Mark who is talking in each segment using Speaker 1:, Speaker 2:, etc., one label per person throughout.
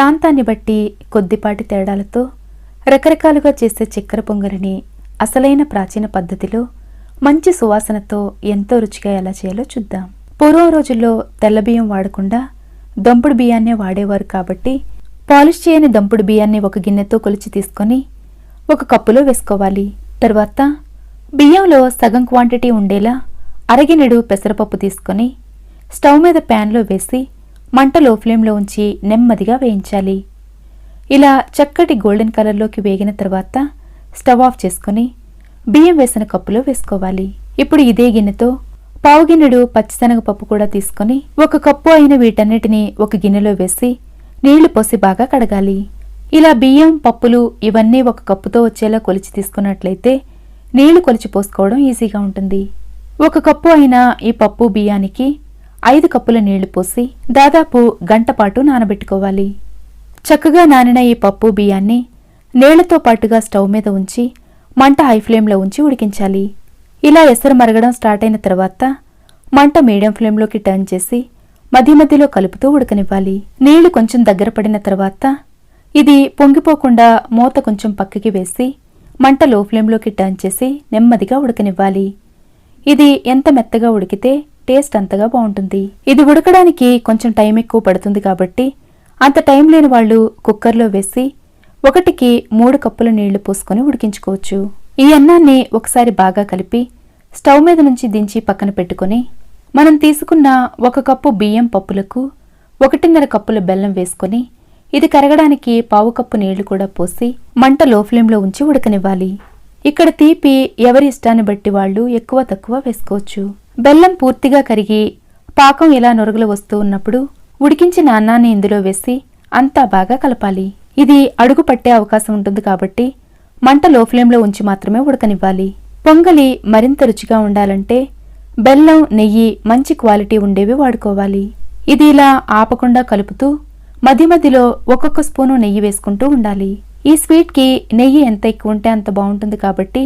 Speaker 1: ప్రాంతాన్ని బట్టి కొద్దిపాటి తేడాలతో రకరకాలుగా చేసే చక్కెర పొంగలిని అసలైన ప్రాచీన పద్ధతిలో మంచి సువాసనతో ఎంతో రుచిగా ఎలా చేయాలో చూద్దాం. పూర్వం రోజుల్లో తెల్ల బియ్యం వాడకుండా దంపుడు బియ్యాన్నే వాడేవారు కాబట్టి పాలిష్ చేయని దంపుడు బియ్యాన్ని ఒక గిన్నెతో కొలిచి తీసుకొని ఒక కప్పులో వేసుకోవాలి. తర్వాత బియ్యంలో సగం క్వాంటిటీ ఉండేలా అరగినెడు పెసరపప్పు తీసుకొని స్టవ్ మీద ప్యాన్లో వేసి మంట లో ఫ్లేమ్లో ఉంచి నెమ్మదిగా వేయించాలి. ఇలా చక్కటి గోల్డెన్ కలర్లోకి వేగిన తర్వాత స్టవ్ ఆఫ్ చేసుకొని బియ్యం వేసిన కప్పులో వేసుకోవాలి. ఇప్పుడు ఇదే గిన్నెతో పావు గిన్నెడు పచ్చిశనగపప్పు కూడా తీసుకొని ఒక కప్పు అయిన వీటన్నిటిని ఒక గిన్నెలో వేసి నీళ్ళు పోసి బాగా కడగాలి. ఇలా బియ్యం పప్పులు ఇవన్నీ ఒక కప్పుతో వచ్చేలా కొలిచి తీసుకున్నట్లయితే నీళ్ళు కొలిచి పోసుకోవడం ఈజీగా ఉంటుంది. ఒక కప్పు అయిన ఈ పప్పు బియ్యానికి ఐదు కప్పుల నీళ్ళు పోసి దాదాపు గంట పాటు నానబెట్టుకోవాలి. చక్కగా నానిన ఈ పప్పు బియ్యాన్ని నీళ్ళతో పాటుగా స్టవ్ మీద ఉంచి మంట హై ఫ్లేమ్లో ఉంచి ఉడికించాలి. ఇలా ఎసరు మరగడం స్టార్ట్ అయిన తర్వాత మంట మీడియం ఫ్లేమ్లోకి టర్న్ చేసి మధ్య మధ్యలో కలుపుతూ ఉడకనివ్వాలి. నీళ్ళు కొంచెం దగ్గర పడిన తర్వాత ఇది పొంగిపోకుండా మూత కొంచెం పక్కకి వేసి మంట లో ఫ్లేమ్లోకి టర్న్ చేసి నెమ్మదిగా ఉడకనివ్వాలి. ఇది ఎంత మెత్తగా ఉడికితే టేస్ట్ అంతగా బాగుంటుంది. ఇది ఉడకడానికి కొంచెం టైం ఎక్కువ పడుతుంది కాబట్టి అంత టైం లేని వాళ్ళు కుక్కర్లో వేసి ఒకటికి మూడు కప్పుల నీళ్ళు పోసుకొని ఉడికించుకోవచ్చు. ఈ అన్నాన్ని ఒకసారి బాగా కలిపి స్టవ్ మీద నుంచి దించి పక్కన పెట్టుకొని మనం తీసుకున్న ఒక కప్పు బియ్యం పప్పులకు ఒకటిన్నర కప్పుల బెల్లం వేసుకొని ఇది కరగడానికి పావు కప్పు నీళ్ళు కూడా పోసి మంట లో ఫ్లేమ్లో ఉంచి ఉడకనివ్వాలి. ఇక్కడ తీపి ఎవరి ఇష్టాన్ని బట్టి వాళ్ళు ఎక్కువ తక్కువ వేసుకోవచ్చు. బెల్లం పూర్తిగా కరిగి పాకం ఇలా నొరుగులు వస్తూ ఉన్నప్పుడు ఉడికించిన అన్నాన్ని ఇందులో వేసి అంతా బాగా కలపాలి. ఇది అడుగు పట్టే అవకాశం ఉంటుంది కాబట్టి మంట లో ఫ్లేమ్లో ఉంచి మాత్రమే ఉడకనివ్వాలి. పొంగలి మరింత రుచిగా ఉండాలంటే బెల్లం నెయ్యి మంచి క్వాలిటీ ఉండేవి వాడుకోవాలి. ఇది ఇలా ఆపకుండా కలుపుతూ మధ్య మధ్యలో ఒక్కొక్క స్పూను నెయ్యి వేసుకుంటూ ఉండాలి. ఈ స్వీట్కి నెయ్యి ఎంత ఎక్కువ ఉంటే అంత బాగుంటుంది కాబట్టి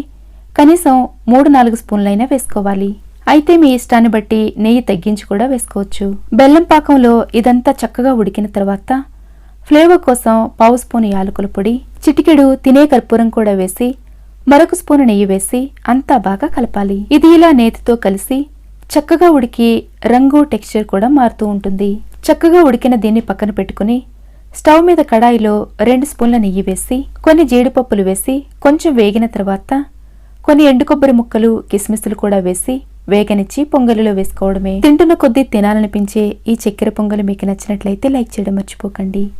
Speaker 1: కనీసం మూడు నాలుగు స్పూన్లైనా వేసుకోవాలి. అయితే మీ ఇష్టాన్ని బట్టి నెయ్యి తగ్గించి కూడా వేసుకోవచ్చు. బెల్లం పాకంలో ఇదంతా చక్కగా ఉడికిన తర్వాత ఫ్లేవర్ కోసం పావు స్పూన్ యాలకుల పొడి చిటికెడు తినే కర్పూరం కూడా వేసి మరొక స్పూన్ నెయ్యి వేసి అంతా బాగా కలపాలి. ఇది ఇలా నేతితో కలిసి చక్కగా ఉడికి రంగు టెక్స్చర్ కూడా మారుతూ ఉంటుంది. చక్కగా ఉడికిన దీన్ని పక్కన పెట్టుకుని స్టవ్ మీద కడాయిలో రెండు స్పూన్ల నెయ్యి వేసి కొన్ని జీడిపప్పులు వేసి కొంచెం వేగిన తర్వాత కొన్ని ఎండు కొబ్బరి ముక్కలు కిస్మిస్లు కూడా వేసి వేగనిచ్చి పొంగలిలో వేసుకోవడమే. తింటున్న కొద్దీ తినాలనిపించే ఈ చక్కెర పొంగలి మీకు నచ్చినట్లయితే లైక్ చేయడం మర్చిపోకండి.